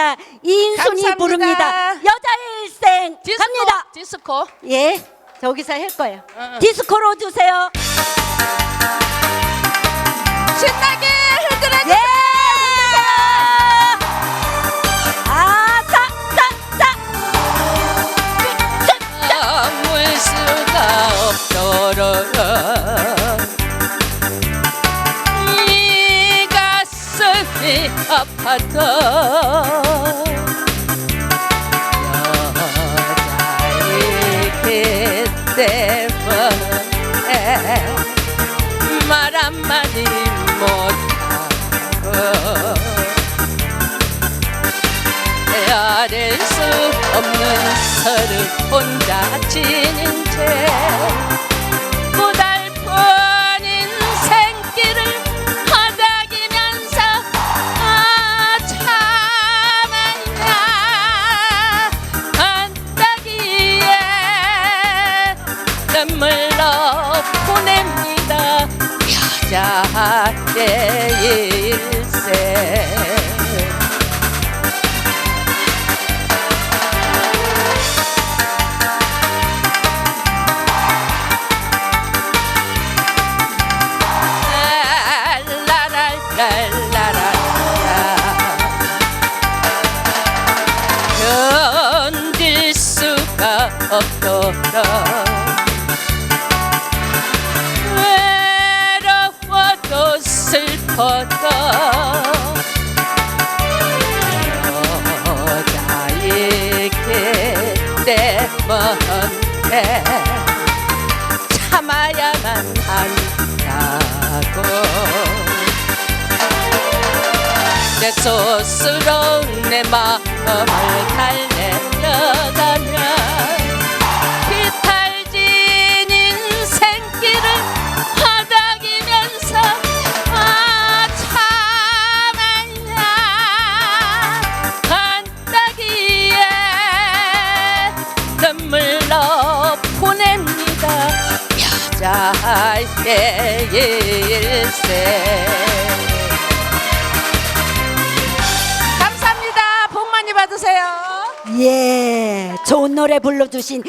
부릅니다. 이인순이 감사합니다. 부릅니다. 여자의 일생 디스코, 갑니다. 디스코. 예, 저기서 할 거예요. 응. 디스코로 주세요. 신나게 흔들어. 예! 아, 자, 자, 자. 아물 수가 없도록 이 가슴이 아파도 한마디 못하고 헤아릴 수 없는 서를 혼자 지닌 채 고달픈 인생길을 허덕이면서 아 참아야 한다기에 눈물로 보냅니다. 여 견딜 수가 없도록 슬퍼도 여자이기 때문에 참아야만 한다고. 내 스스로 내 마음을 달래려가면 자의 일생 감사합니다. 복 많이 받으세요. 예, 좋은 노래 불러주신